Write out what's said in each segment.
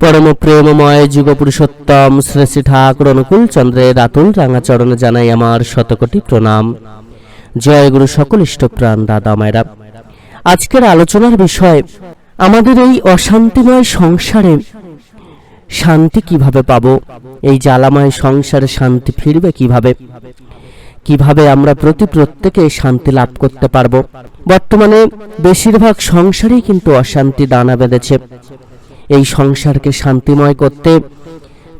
পরম প্রেমময় যুগ পুরুষোত্তম শ্রী শ্রী ঠাকুর অনুকূল চন্দ্রের আতুল রাঙা চরণে জানাই আমার শতকোটি প্রণাম। জয় গুরু সকল ইষ্টপ্রাণ দাদা মায়েরা। আজকের আলোচনার বিষয়, আমাদের এই অশান্তিময় সংসারে শান্তি কীভাবে পাব? এই জ্বালাময় সংসারে শান্তি ফিরবে কীভাবে? কীভাবে আমরা প্রতি প্রত্যেকে শান্তি লাভ করতে পারব? বর্তমানে বেশিরভাগ সংসারেই কিন্তু অশান্তি দানা বেঁধেছে। এই সংসারকে শান্তিময় করতে।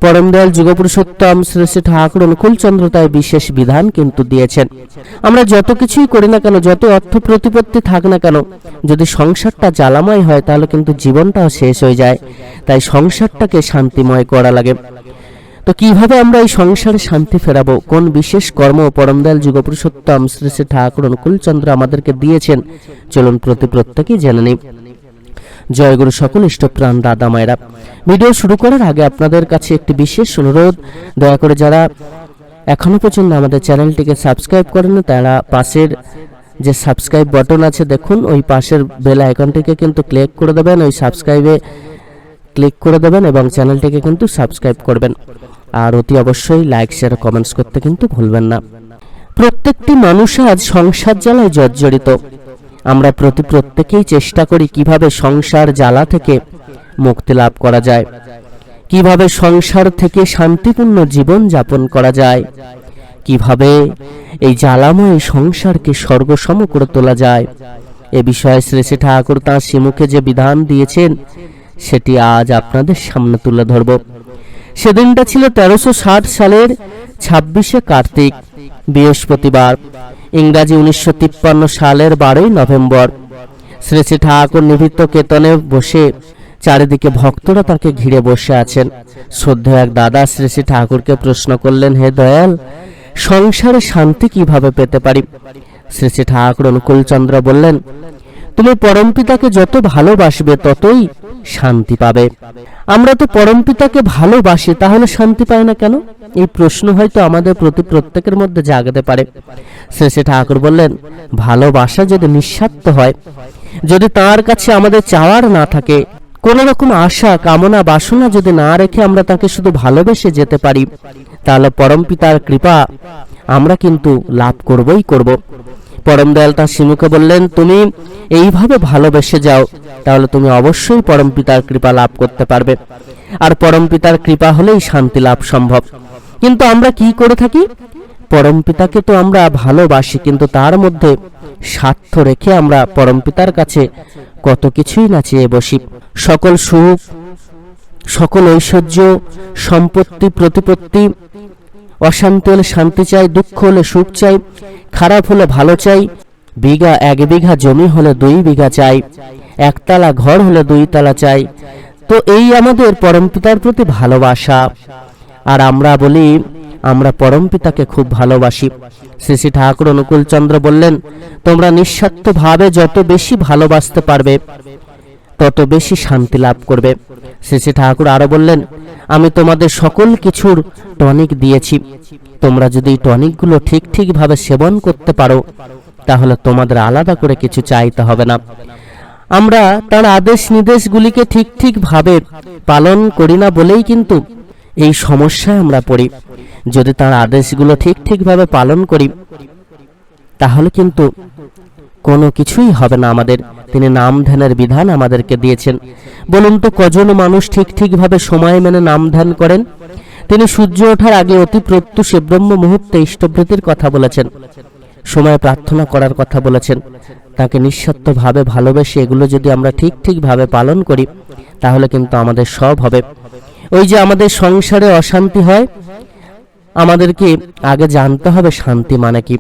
পরমদয়াল যুগপুরুষোত্তম শ্রী শ্রী ঠাকুর অনুকূলচন্দ্র তাই বিশেষ বিধান কিন্তু দিয়েছেন। আমরা যত কিছুই করি না কেন, যত অর্থ প্রতিপত্তি থাক না কেন, যদি সংসারটা জ্বালাময় হয় তাহলে কিন্তু জীবনটাও শেষ হয়ে যায়। তাই সংসারটাকে শান্তিময় করা লাগে। তো কীভাবে আমরা এই সংসারে শান্তি ফেরাবো? কোন বিশেষ কর্ম পরমদয়াল যুগপুরুষোত্তম শ্রী শ্রী ঠাকুর অনুকূলচন্দ্র আমাদেরকে দিয়েছেন? চলুন প্রতি প্রত্যেকেই জেনে নিই। জয়গুরু সকল ইষ্টপ্রাণ দাদা মায়েরা। ভিডিও শুরু করার আগে আপনাদের কাছে একটি বিশেষ অনুরোধ। দয়া করে যারা এখনও পর্যন্ত আমাদের চ্যানেলটিকে সাবস্ক্রাইব করেন তারা পাশের যে সাবস্ক্রাইব বাটন আছে, দেখুন, ওই পাশের বেল আইকনটিকে কিন্তু ক্লিক করে দেবেন, ওই সাবস্ক্রাইবে ক্লিক করে দেবেন এবং চ্যানেলটিকে কিন্তু সাবস্ক্রাইব করবেন। আর অতি অবশ্যই লাইক, শেয়ার, কমেন্টস করতে কিন্তু ভুলবেন না। প্রত্যেকটি মানুষ আজ সংসার জ্বালায় জর্জরিত। আমরা প্রতি প্রত্যেকেই চেষ্টা করি কীভাবে সংসার জ্বালা থেকে মুক্তি লাভ করা যায়। কীভাবে সংসার থেকে শান্তিপূর্ণ জীবন যাপন করা যায়। কীভাবে এই জ্বালাময় সংসারকে স্বর্গসম করে তোলা যায়। এ বিষয়ে শ্রী শ্রী ঠাকুর তাঁর শ্রীমুখে যে বিধান দিয়েছেন, সেটি আজ আপনাদের সামনে তুলে ধরব। সেদিনটা ছিল তেরোশো সালের ছাব্বিশে কার্তিক, বৃহস্পতিবার। ইংরাজি উনিশশো তিপ্পান্ন সালের বারোই নভেম্বর। শ্রী শ্রী ঠাকুর নিভৃত কেতনে বসে চারিদিকে ভক্তরা তাকে ঘিরে বসে আছেন। শ্রদ্ধ এক দাদা শ্রী শ্রী ঠাকুরকে প্রশ্ন করলেন, হে দয়াল, সংসারে শান্তি কীভাবে পেতে পারি? শ্রী শ্রী ঠাকুর অনুকূলচন্দ্র বললেন, তুমি পরমপিতাকে যত ভালোবাসবে ততই শান্তি পাবে। আমরা তো পরমপিতাকে ভালোবাসি, তাহলে শান্তি পাই না কেন? এই প্রশ্ন হয়তো আমাদের প্রতি প্রত্যেকের মধ্যে জাগাতে পারে। শেষে ঠাকুর বললেন, ভালোবাসা যদি নিঃস্বার্থ হয়, যদি তার কাছে আমাদের চাওয়ার না থাকে, কোন রকম আশা, কামনা, বাসনা যদি না রেখে আমরা তাকে শুধু ভালোবেসে যেতে পারি, তাহলে পরমপিতার কৃপা আমরা কিন্তু লাভ করবই করব। পরম দয়াল তার শিমুকে বললেন, তুমি এইভাবে ভালোবেসে যাও, তাহলে তুমি অবশ্যই পরম পিতার কৃপা লাভ করতে পারবে। আর পরম পিতার কৃপা হলেই শান্তি লাভ সম্ভব। কিন্তু আমরা কি করে থাকি? পরম পিতাকে তো আমরা ভালোবাসি, কিন্তু তার মধ্যে স্বার্থ রেখে আমরা পরম পিতার কাছে কত কিছুই না চেয়ে বসি। সকল সুখ, সকল ঐশ্বর্য, সম্পত্তি, প্রতিপত্তি অশান্তি হলে শান্তি চাই, দুঃখ হলে সুখ চাই, খারাপ হলে ভালো চাই। বিঘা এক বিঘা জমি হলে দুই বিঘা চাই, একতলা ঘর হলে দুই তলা চাই। তো এই আমাদের পরমপিতার প্রতি ভালোবাসা। আর আমরা বলি, আমরা পরমপিতাকে খুব ভালোবাসি। শ্রী ঠাকুর অনুকূল চন্দ্র বললেন, তোমরা নিঃস্বার্থভাবে যত বেশি ভালোবাসতে পারবে, তত বেশি শান্তি লাভ করবে। শ্রী ঠাকুর আরও বললেন আমি তোমাদের সকল কিছুর টনিক দিয়েছি। তোমরা যদি টনিকগুলো ঠিক ঠিকভাবে সেবন করতে পারো, তাহলে তোমাদের আলাদা করে কিছু চাইতে হবে না। আমরা তার আদেশ নির্দেশগুলিকে ঠিক ঠিকভাবে পালন করি না বলেই কিন্তু এই সমস্যায় আমরা পড়ি। যদি তার আদেশগুলো ঠিক ঠিকভাবে পালন করি, তাহলে কিন্তু কোনো কিছুই হবে না আমাদের। তিনি নাম ধ্যানের বিধান আমাদেরকে দিয়েছেন। বলুন তো, কজন মানুষ ঠিক ঠিকভাবে সময় মেনে নাম ধ্যান করেন? তিনি সূর্য ওঠার আগে অতি প্রত্যুষে ব্রহ্ম মুহূর্তে ইষ্টভৃতির কথা বলেছেন। সময় প্রার্থনা করার কথা বলেছেন। তাকে নিঃস্বার্থভাবে ভালোবেসে এগুলো যদি আমরা ঠিক ঠিকভাবে পালন করি, তাহলে কিন্তু আমাদের সব হবে। ওই যে আমাদের সংসারে অশান্তি হয়, আমাদেরকে আগে জানতে হবে শান্তি মানে কি।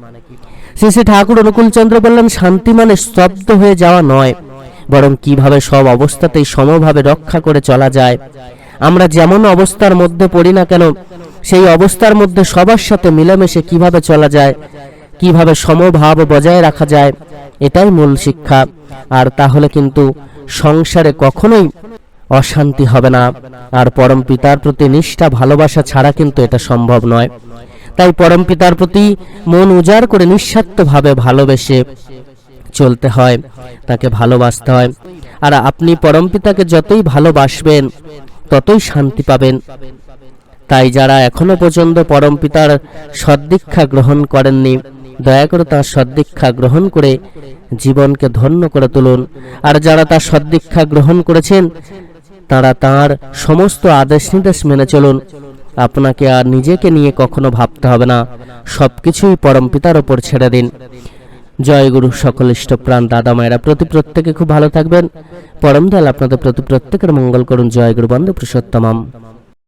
শ্রী শ্রী ঠাকুর অনুকূলচন্দ্র বললেন শান্তি মানে স্তব্ধ হয়ে যাওয়া নয়, বরং কীভাবে সব অবস্থাতেই সমভাবে রক্ষা করে চলা যায়। আমরা যেমন অবস্থার মধ্যে পড়ি না কেন, সেই অবস্থার মধ্যে সবার সাথে মিলেমিশে কীভাবে চলা যায়, কীভাবে সমভাব বজায় রাখা যায়, এটাই মূল শিক্ষা। আর তাহলে কিন্তু সংসারে কখনোই অশান্তি হবে না। আর পরম পিতার প্রতি নিষ্ঠা, ভালোবাসা ছাড়া কিন্তু এটা সম্ভব নয়। তাই পরম পিতার প্রতি মন উজাড় করে নিঃস্বার্থভাবে ভালোবেসে চলতে হয়, তাকে ভালোবাসতে হয়। আর আপনি পরম পিতাকে যতই ভালোবাসবেন, ততই শান্তি পাবেন। তাই যারা এখনও পর্যন্ত পরম পিতার সদ্দীক্ষা গ্রহণ করেননি, দয়া করে তার সদ্দীক্ষা গ্রহণ করে জীবনকে ধন্য করে তুলুন। আর যারা তার সদ্দীক্ষা গ্রহণ করেছেন, তারা তার সমস্ত আদেশ নির্দেশ মেনে চলুন। আপনাকে আর নিজেকে নিয়ে কখনো ভাবতে হবে না। সবকিছুই পরম পিতার ওপর ছেড়ে দিন। জয় গুরু সকল ইষ্টপ্রাণ দাদা মায়েরা প্রতি প্রত্যেকে খুব ভালো থাকবেন। পরম দয়াল আপনাদের প্রতি প্রত্যেকের মঙ্গল করুন। জয় গুরু বন্ধু পুরুষোত্তমম।